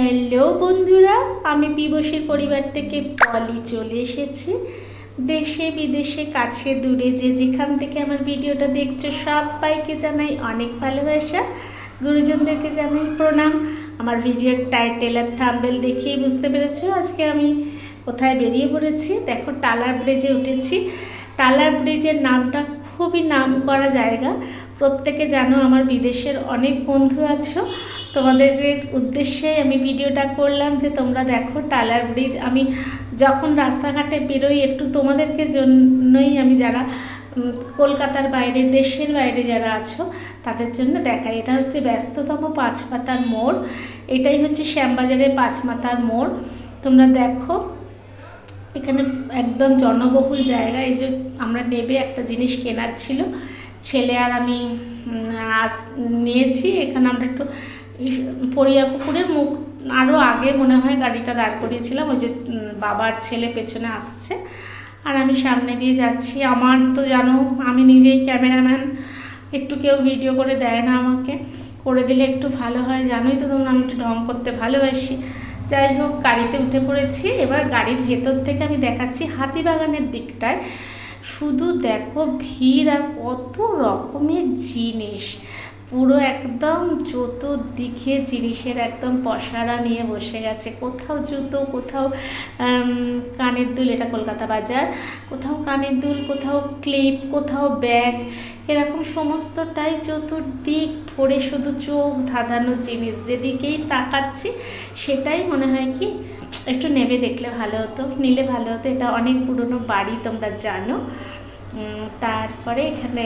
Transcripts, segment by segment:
Hello বন্ধুরা, আমি পিবসের পরিবার থেকে পলি চলে এসেছি। দেশে বিদেশে, কাছে দূরে, যে যেখান থেকে আমার ভিডিওটা দেখছ, সবাইকে জানাই অনেক ভালোবাসা। গুরুজনদেরকে জানাই প্রণাম। আমার ভিডিওর টাইটেল আর থাম্বেল দেখেই বুঝতে পেরেছ, আজকে আমি কোথায় বেরিয়ে পড়েছি? দেখো, টালার ব্রিজে উঠেছি। টালার ব্রিজের নামটা খুবই নাম করা জায়গা। প্রত্যেকে জানো, আমার বিদেশের অনেক বন্ধু আছো। তোমাদের উদ্দেশ্যে আমি ভিডিওটা করলাম যে তোমরা দেখো টালার ব্রিজ। আমি যখন রাস্তাঘাটে বেরোই একটু তোমাদেরকে জন্যই আমি যারা কলকাতার বাইরে, দেশের বাইরে যারা আছো, তাদের জন্য দেখাই। এটা হচ্ছে ব্যস্ততম পাঁচমাতার মোড়। এটাই হচ্ছে শ্যামবাজারের পাঁচমাতার মোড়। তোমরা দেখো, এখানে একদম জনবহুল জায়গা। এই যে আমরা নেবে একটা জিনিস কেনার ছিল। ছেলে আর আমি আস, নিয়েছি। এখানে আমরা একটু পরিয়া পুকুরের মুখ আরও আগে মনে হয় গাড়িটা দাঁড় করিয়েছিলাম, ওই যে বাবার ছেলে পেছনে আসছে। আর আমি সামনে দিয়ে যাচ্ছি। আমার তো জানো, আমি নিজেই ক্যামেরাম্যান, একটু কেউ ভিডিও করে দেয় না আমাকে। করে দিলে একটু ভালো হয়, জানোই তো তোমরা, আমি একটু ঢং করতে ভালোবাসি। যাই হোক, গাড়িতে উঠে পড়েছি। এবার গাড়ির ভেতর থেকে আমি দেখাচ্ছি হাতিবাগানের দিকটায়। শুধু দেখো ভিড় আর কত রকমের জিনিস। পুরো একদম চতুর্দিকে জিনিসের একদম পসারা নিয়ে বসে গেছে। কোথাও জুতো, কোথাও কানের দুল, এটা কলকাতা বাজার। কোথাও কানের দুল, কোথাও ক্লিপ, কোথাও ব্যাগ। এরকম সমস্তটাই চতুর্দিক ভরে শুধু চোখ ধাঁধানো জিনিস। যেদিকেই তাকাচ্ছি, সেটাই মনে হয় কি, একটু নেবে দেখলে ভালো হতো, নিলে ভালো হতো। এটা অনেক পুরনো বাড়ি, তোমরা জানো। তারপরে এখানে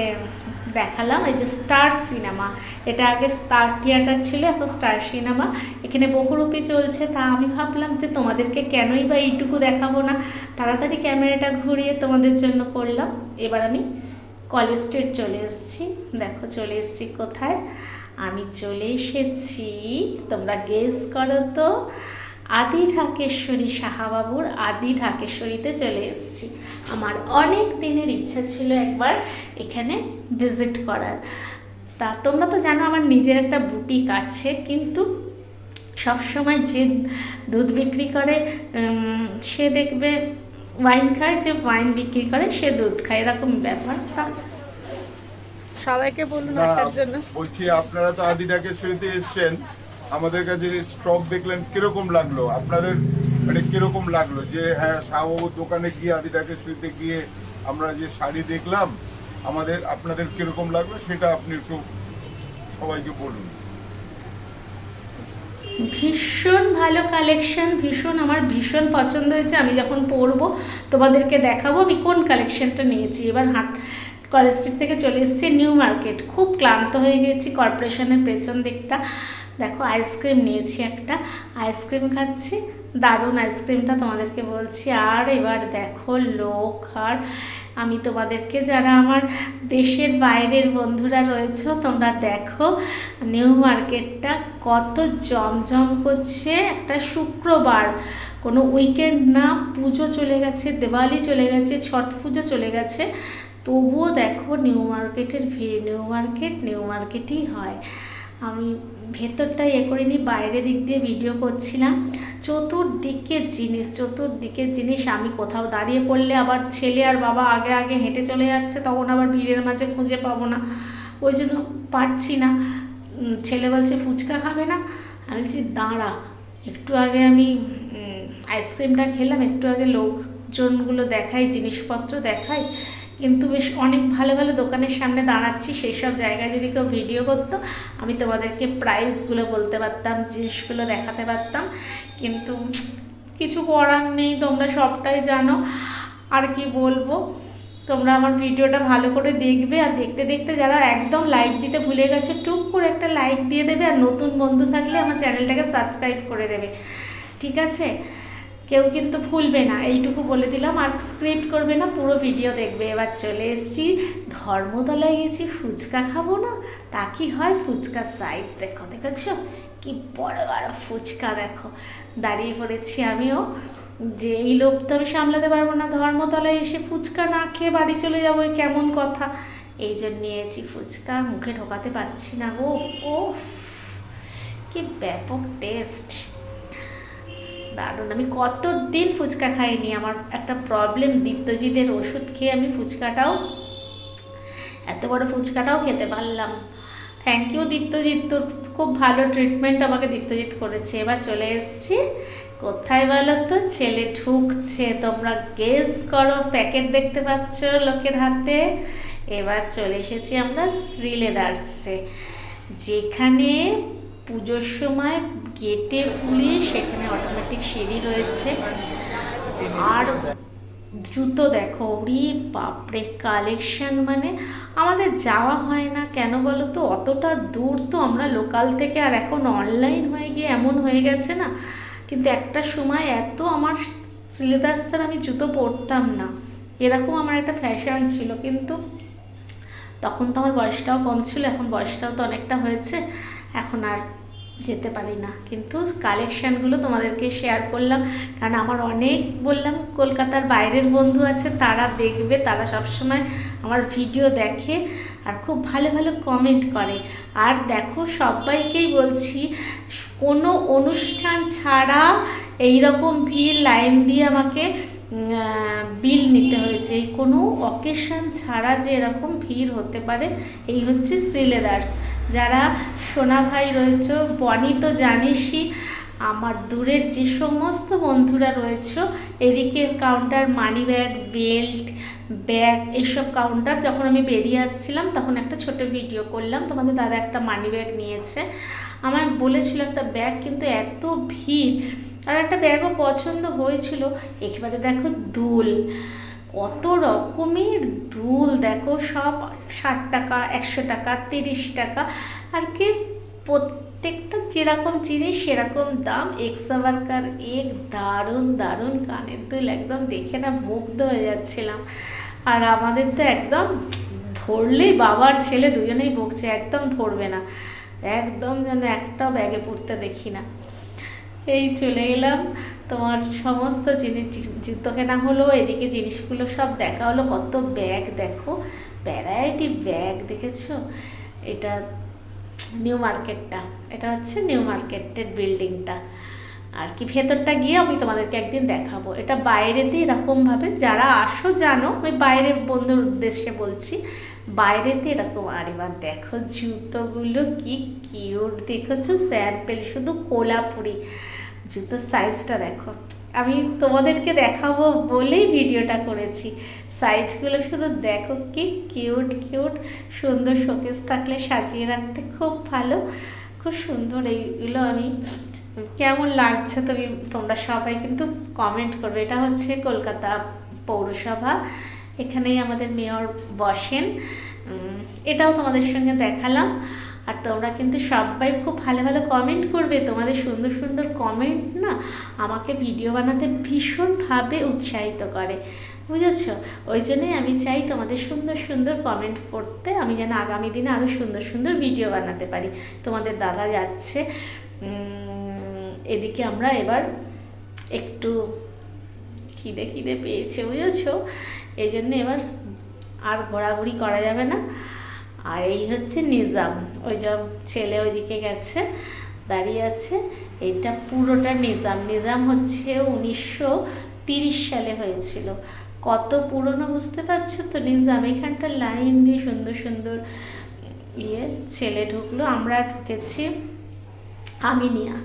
দেখালাম এই যে স্টার সিনেমা। এটা আগে স্টার থিয়েটার ছিল, এখন স্টার সিনেমা। এখানে বহুরূপী চলছে, তা আমি ভাবলাম যে তোমাদেরকে কেনই বা এইটুকু দেখাবো না। তাড়াতাড়ি ক্যামেরাটা ঘুরিয়ে তোমাদের জন্য করলাম। এবার আমি কলেজ স্ট্রিট চলে এসেছি। দেখো, চলে এসেছি কোথায়? আমি চলে এসেছি, তোমরা গেস করো তো। আদি ঢাকেশ্বরী সাহাবাবুর আদি ঢাকেশ্বরীতে চলে এসেছি। আমার অনেক দিনের ইচ্ছা ছিল একবার এখানে ভিজিট করার। তা তোমরা তো জানো আমার নিজের একটা বুটিক আছে কিন্তু সবসময় যে দুধ বিক্রি করে সে দেখবে ওয়াইন খায় যে ওয়াইন বিক্রি করে সে দুধ খায় এরকম ব্যাপার। সবাইকে বলুন আসার জন্য। বলছি আপনারা তো আদি ঢাকেশ্বরীতে এসছেন। আমাদের কাছে স্টক দেখলেন কীরকম লাগল? আপনাদের মানে কীরকম লাগল? যে হ্যাঁ শাহবাবুর দোকানে গিয়ে আদি ঢাকেশ্বরীতে গিয়ে আমরা যে শাড়ি দেখলাম, আমাদের, আপনাদের কীরকম লাগল? সেটা আপনি একটু সবাইকে বলুন। ভীষণ ভালো কালেকশন ভীষণ আমার ভীষণ পছন্দ হয়েছে। আমি যখন পরবো, তোমাদেরকে দেখাবো আমি কোন কালেকশনটা নিয়েছি। এবার হাট কলেজ স্ট্রিট থেকে চলে এসেছি, নিউ মার্কেট। খুব ক্লান্ত হয়ে গেছি কর্পোরেশনের পেছন দিকটা। দেখো আইসক্রিম নিয়েছি একটা। আইসক্রিম খাচ্ছি, দারুণ আইসক্রিমটা তোমাদেরকে বলছি। আর এবার দেখো লোক, আর আমি তোমাদেরকে যারা আমার দেশের বাইরের বন্ধুরা রয়েছে, তোমরা দেখো নিউ মার্কেটটা কত জমজম করছে। একটা শুক্রবার, কোনো উইকেন্ড না, পুজো চলে গেছে, দেওয়ালি চলে গেছে, ছট পুজো চলে গেছে। তবুও দেখো নিউ মার্কেটের ভিড়, নিউ মার্কেট, নিউ মার্কেটই হয়। আমি ভেতরটা এ নিই বাইরে দিক দিয়ে ভিডিও করছিলাম। চতুর্দিকের জিনিস চতুর্দিকের জিনিস, আমি কোথাও দাঁড়িয়ে পড়লে আবার ছেলে আর বাবা আগে আগে হেঁটে চলে যাচ্ছে, তখন আবার ভিড়ের মাঝে খুঁজে পাবো না। ওই জন্য পারছি না। ছেলে বলছে, ফুচকা খাবে না? আমি বলছি, দাঁড়া, একটু আগে আমি আইসক্রিমটা খেলাম, একটু আগে লোকজনগুলো দেখাই জিনিসপত্র দেখাই কিন্তু বেশ অনেক ভালো ভালো দোকানের সামনে দাঁড়াচ্ছি সেই সব জায়গায় যদি কেউ ভিডিও করতো, আমি তোমাদেরকে প্রাইসগুলো বলতে পারতাম, জিনিসগুলো দেখাতে পারতাম। কিন্তু কিছু করার নেই, তোমরা সবটাই জানো। আর কি বলব, তোমরা আমার ভিডিওটা ভালো করে দেখবে। আর দেখতে দেখতে যারা একদম লাইক দিতে ভুলে গেছে, টুক করে একটা লাইক দিয়ে দেবে। আর নতুন বন্ধু থাকলে আমার চ্যানেলটাকে সাবস্ক্রাইব করে দেবে। ঠিক আছে? কেউ কিন্তু ভুলবে না। এইটুকু বলে দিলাম। আর স্ক্রিপ্ট করবে না, পুরো ভিডিও দেখবে। এবার চলে এসেছি। ধর্মতলায় গেছি, ফুচকা খাব না? তা কি হয়? ফুচকার সাইজ দেখো, দেখেছ? কি বড় বড় ফুচকা দেখো। দাঁড়িয়ে পড়েছি আমিও। যে এই লোভ তো আমি সামলাতে পারব না। ধর্মতলায় এসে ফুচকা না খেয়ে বাড়ি চলে যাব কেমন কথা? এই জন্য নিয়েছি ফুচকা। মুখে ঢোকাতে পারছি না গো। ও কি ব্যাপক টেস্ট দারুণ আমি কতদিন ফুচকা খাইনি, আমার একটা প্রবলেম দীপ্তজিদের ওষুধ খেয়ে আমি ফুচকাটাও, এত বড় ফুচকাটাও খেতে পারলাম। থ্যাংক ইউ দীপ্তজিৎ, তোর খুব ভালো ট্রিটমেন্ট আমাকে দীপ্তজিৎ করেছে। এবার চলে এসেছি। কোথায় বলো তো? ছেলে ঠুকছে। তোমরা গেস করো প্যাকেট দেখতে পাচ্ছ লোকের হাতে। এবার চলে এসেছি আমরা শ্রীলেদার্সে। যেখানে পুজোর সময় গেটে পুলিশ সেখানে অটোমেটিক সিঁড়ি রয়েছে। আর জুতো দেখো, ওরি বাপরে কালেকশন মানে আমাদের যাওয়া হয় না কেন বলো তো? অতটা দূর তো আমরা লোকাল থেকে, আর এখন অনলাইন হয়ে গিয়ে এমন হয়ে গেছে না? কিন্তু একটা সময় এত আমার সিলেদার্সের আমি জুতো পরতাম না। এরকম আমার একটা ফ্যাশন ছিল, কিন্তু তখন তো আমার বয়সটাও কম ছিল, এখন বয়সটাও তো অনেকটা হয়েছে। এখন আর যেতে পারি না। কিন্তু কালেকশানগুলো তোমাদেরকে শেয়ার করলাম। কারণ আমার অনেক বললাম, কলকাতার বাইরের বন্ধু আছে, তারা দেখবে, তারা সবসময় আমার ভিডিও দেখে আর খুব ভালো ভালো কমেন্ট করে। আর দেখো, সবাইকেই বলছি, কোনো অনুষ্ঠান ছাড়া এই রকম ভিড় লাইন দিয়ে আমাকে বিল নিতে হয়েছে। কোনো অকেশন ছাড়া যে এরকম ভিড় হতে পারে, এই হচ্ছে শ্রীলেদার্স যারা সোনা ভাই রয়েছে, বনি তো জানিসই, আমার দূরের যে সমস্ত বন্ধুরা রয়েছে, এদিকে counter money bag belt bag এইসব কাউন্টার যখন আমি বেরিয়ে আসছিলাম, তখন একটা ছোট ভিডিও করলাম। তোমাদের দাদা একটা মানি ব্যাগ নিয়েছে। আমার বলেছিল একটা ব্যাগ কিন্তু এত ভিড়, আর একটা ব্যাগও পছন্দ হয়েছিল। একেবারে দেখো, দুল। কত রকমের দুল, দেখো সব ষাট টাকা, একশো টাকা, তিরিশ টাকা, আর কি প্রত্যেকটা যেরকম জিনিস সেরকম দাম। এক্সাবারকার এক দারুণ দারুণ কানের দুল, একদম দেখে না মুগ্ধ হয়ে যাচ্ছিলাম। আর আমাদের তো একদম ধরলেই বাবার ছেলে দুজনেই বকছে, একদম ধরবে না। একদম যেন একটাও ব্যাগে পড়তে দেখি না। এই চলে এলাম। তোমার সমস্ত জিনিস জুতো কেনা হলো, এদিকে জিনিসগুলো সব দেখা হলো। কত ব্যাগ দেখো, ভ্যারাইটি ব্যাগ, দেখেছ? এটা নিউ মার্কেটটা, এটা হচ্ছে নিউ মার্কেটের বিল্ডিংটা। আর কি, ভেতরটা গিয়ে আমি তোমাদেরকে একদিন দেখাবো। এটা বাইরেতে এরকমভাবে, যারা আসো জানো, আমি বাইরের বন্ধুর উদ্দেশ্যে বলছি, বাইরেতে এরকম, আর এবার দেখো জুতোগুলো কি কিউট দেখেছ? স্যাম্পেল শুধু কোলাপুরি। জুতোর সাইজটা দেখো। আমি তোমাদেরকে দেখাবো বলেই ভিডিওটা করেছি। সাইজগুলো শুধু দেখো কি কিউট কিউট সুন্দর শোকেস থাকলে সাজিয়ে রাখতে খুব ভালো। খুব সুন্দর এইগুলো আমি, কেমন লাগছে তুমি, তোমরা সবাই কিন্তু কমেন্ট করবে। এটা হচ্ছে কলকাতা পৌরসভা। এখানেই আমাদের মেয়র বসেন। এটাও তোমাদের সঙ্গে দেখালাম। আর তোমরা কিন্তু সবাই খুব ভালো ভালো কমেন্ট করবে। তোমাদের সুন্দর সুন্দর কমেন্ট না আমাকে ভিডিও বানাতে ভীষণভাবে উৎসাহিত করে। বুঝেছ? ওই জন্যই আমি চাই তোমাদের সুন্দর সুন্দর কমেন্ট পড়তে আমি যেন আগামী দিনে আরও সুন্দর সুন্দর ভিডিও বানাতে পারি। তোমাদের দাদা যাচ্ছে। এদিকে আমরা এবার একটু খিদে খিদে পেয়েছে, বুঝেছ? এই জন্য এবার আর ঘোরাঘুরি করা যাবে না। আর এই হচ্ছে নিজাম, ওই যে ছেলে ওইদিকে গেছে, দাঁড়িয়ে আছে। এটা পুরোটা নিজাম। নিজাম হচ্ছে উনিশশো তিরিশ সালে হয়েছিল। কত পুরনো বুঝতে পারছ তো? নিজাম এখানটা লাইন দিয়ে সুন্দর সুন্দর ইয়ে ছেলে ঢুকলো, আমরা ঢুকেছি আমিনিয়া।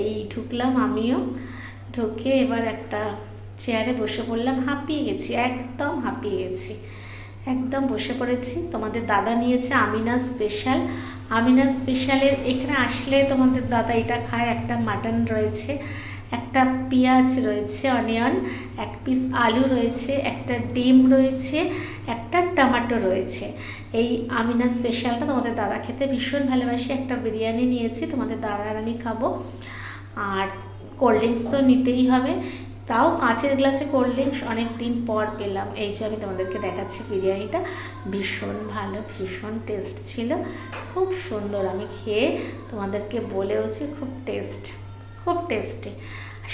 এই ঢুকলাম আমিও, ঢুকে এবার একটা চেয়ারে বসে পড়লাম, হাঁপিয়ে গেছি, একদম হাঁপিয়ে গেছি। একদম বসে পড়েছি। তোমাদের দাদা নিয়েছে আমিনা স্পেশাল আমিনা স্পেশালের এখানে আসলে তোমাদের দাদা এটা খায়, একটা মাটন রয়েছে, একটা পেঁয়াজ রয়েছে অনিয়ন এক পিস আলু রয়েছে, একটা ডিম রয়েছে, একটা টমেটো রয়েছে। এই আমিনা স্পেশালটা তোমাদের দাদা খেতে ভীষণ ভালোবাসি। একটা বিরিয়ানি নিয়েছি, তোমাদের দাদা আর আমি খাব। আর কোল্ড ড্রিঙ্কস তো নিতেই হবে। তাও কাঁচের গ্লাসে ড্রিঙ্কস অনেক দিন পর পেলাম। এই যে আমি তোমাদেরকে দেখাচ্ছি বিরিয়ানিটা। ভীষণ ভালো, ভীষণ টেস্ট ছিল। খুব সুন্দর, আমি খেয়ে তোমাদেরকে বলেওছি খুব টেস্ট খুব টেস্টি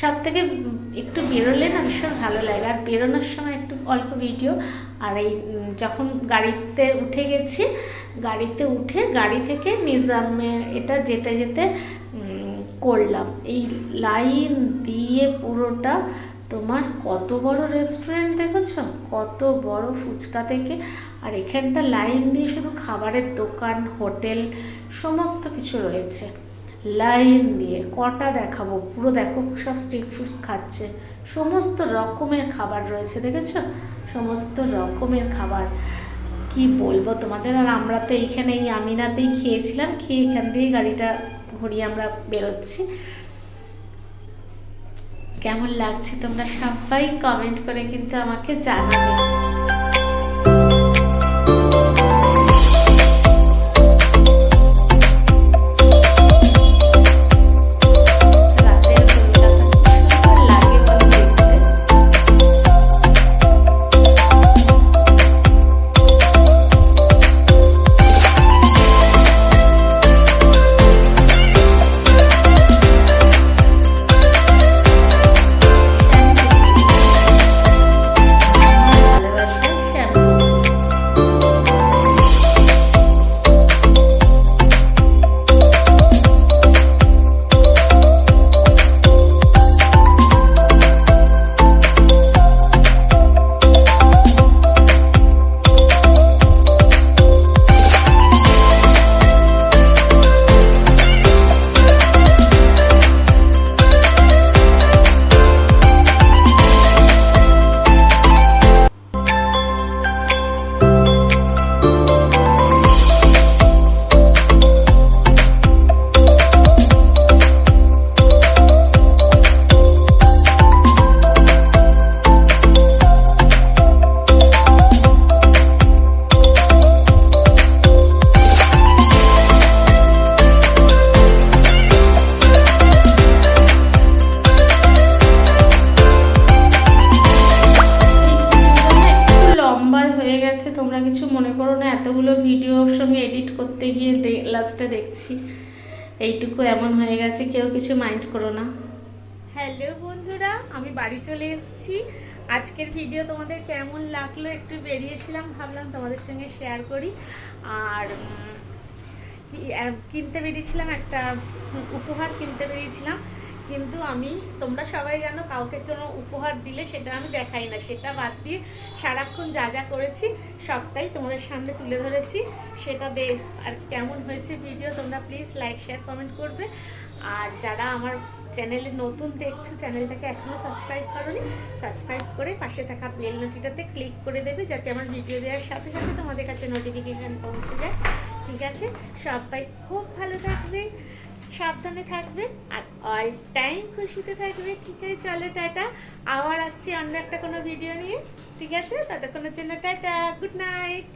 সব থেকে একটু বেরোলে না ভীষণ ভালো লাগে। আর বেরোনোর সময় একটু অল্প ভিডিও আর এই যখন গাড়িতে উঠে গেছি, গাড়িতে উঠে গাড়ি থেকে নিজামের এটা যেতে যেতে করলাম। এই লাইন দিয়ে পুরোটা তোমার কত বড় রেস্টুরেন্ট দেখেছ? কত বড় ফুচকা থেকে। আর এখানটা লাইন দিয়ে শুধু খাবারের দোকান, হোটেল, সমস্ত কিছু রয়েছে। লাইন দিয়ে কটা দেখাবো? পুরো দেখো, সব স্ট্রিট ফুডস খাচ্ছে। সমস্ত রকমের খাবার রয়েছে, দেখেছ? সমস্ত রকমের খাবার। কি বলব তোমাদের? আর আমরা তো এইখানে এই আমিনাতেই খেয়েছিলাম। খেয়ে এখান দিয়ে গাড়িটা ঘুরিয়ে আমরা বেরোচ্ছি। কেমন লাগছে তোমরা সবাই কমেন্ট করে কিন্তু আমাকে জানাবে। এইটুকু এমন হয়ে গেছে, কেউ কিছু মাইন্ড করো না। হ্যালো বন্ধুরা, আমি বাড়ি চলে এসেছি। আজকের ভিডিও তোমাদের কেমন লাগল একটু বেরিয়েছিলাম, ভাবলাম তোমাদের সঙ্গে শেয়ার করি। আর কিনতে বেরিয়েছিলাম একটা উপহার কিনতে বেরিয়েছিলাম। কিন্তু আমি, তোমরা সবাই জানো কাউকে কোনো উপহার দিলে সেটা আমি দেখাই না। সেটা বাদ দিয়ে সারাক্ষণ যা যা করেছি সবটাই তোমাদের সামনে তুলে ধরেছি। সেটা দে আর কেমন হয়েছে ভিডিও তোমরা প্লিজ লাইক শেয়ার কমেন্ট করবে। আর যারা আমার চ্যানেলে নতুন দেখছ চ্যানেলটাকে এখনও সাবস্ক্রাইব করোনি সাবস্ক্রাইব করে পাশে থাকা বেল নোটিটাতে ক্লিক করে দেবে যাতে আমার ভিডিও দেওয়ার সাথে সাথে তোমাদের কাছে নোটিফিকেশান পৌঁছে যায়। ঠিক আছে? সবাই খুব ভালো থাকবে। সাবধানে থাকবে আর অল টাইম খুশিতে থাকবে। ঠিক আছে, চলো টাটা। আবার আসছি অন্য একটা কোনো ভিডিও নিয়ে। ঠিক আছে, ততক্ষণের জন্য টাটা গুড নাইট